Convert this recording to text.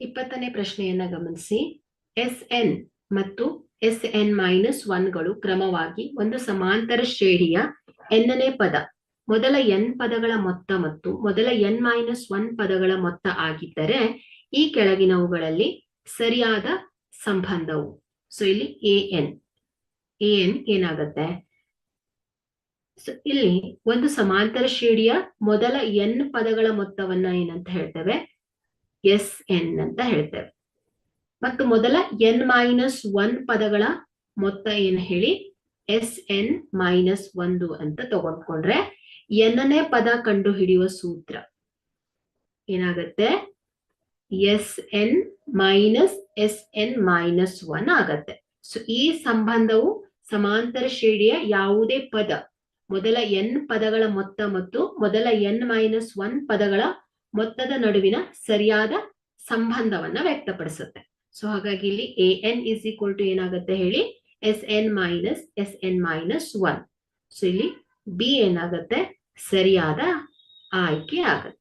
ಇಪ್ಪತ್ತನೇ ಪ್ರಶ್ನೆಯನ್ನ ಗಮನಿಸಿ. ಎಸ್ ಎನ್ ಮತ್ತು ಎಸ್ ಎನ್ ಮೈನಸ್ ಒನ್ಗಳು ಕ್ರಮವಾಗಿ ಒಂದು ಸಮಾಂತರ ಶ್ರೇಣಿಯ ಎನ್ನನೇ ಪದ. ಮೊದಲ ಎನ್ ಪದಗಳ ಮೊತ್ತ ಮತ್ತು ಮೊದಲ ಎನ್ ಮೈನಸ್ ಒನ್ ಪದಗಳ ಮೊತ್ತ ಆಗಿದ್ದರೆ ಈ ಕೆಳಗಿನವುಗಳಲ್ಲಿ ಸರಿಯಾದ ಸಂಬಂಧವು. ಸೊ ಇಲ್ಲಿ ಎ ಎನ್ ಎ ಎನ್ ಏನಾಗತ್ತೆ? ಇಲ್ಲಿ ಒಂದು ಸಮಾಂತರ ಶ್ರೇಣಿಯ ಮೊದಲ ಎನ್ ಪದಗಳ ಮೊತ್ತವನ್ನ ಏನಂತ ಹೇಳ್ತೇವೆ? ಎಸ್ ಎನ್ ಅಂತ ಹೇಳ್ತೇವೆ. ಮತ್ತು ಮೊದಲ ಎನ್ ಮೈನಸ್ ಒನ್ ಪದಗಳ ಮೊತ್ತ ಏನ್ ಹೇಳಿ? ಎಸ್ ಎನ್ ಮೈನಸ್ ಒಂದು ಅಂತ ತಗೊಂಡ್ಕೊಂಡ್ರೆ ಎನ್ನೇ ಪದ ಕಂಡು ಹಿಡಿಯುವ ಸೂತ್ರ. ಏನಾಗತ್ತೆ? S N minus S N minus one ಆಗತ್ತೆ. ಸೊ ಈ ಸಂಬಂಧವು ಸಮಾಂತರ ಶ್ರೇಣಿಯ ಯಾವುದೇ ಪದ, ಮೊದಲ ಎನ್ ಪದಗಳ ಮೊತ್ತ ಮತ್ತು ಮೊದಲ ಎನ್ ಮೈನಸ್ ಒನ್ ಪದಗಳ ಮೊತ್ತದ ನಡುವಿನ ಸರಿಯಾದ ಸಂಬಂಧವನ್ನ ವ್ಯಕ್ತಪಡಿಸುತ್ತೆ. ಸೊ ಹಾಗಾಗಿ ಇಲ್ಲಿ A N is equal to ಏನಾಗುತ್ತೆ ಹೇಳಿ? S N minus S N minus one so ಇಲ್ಲಿ ಬಿ ಏನಾಗುತ್ತೆ? ಸರಿಯಾದ ಆಯ್ಕೆ ಆಗತ್ತೆ.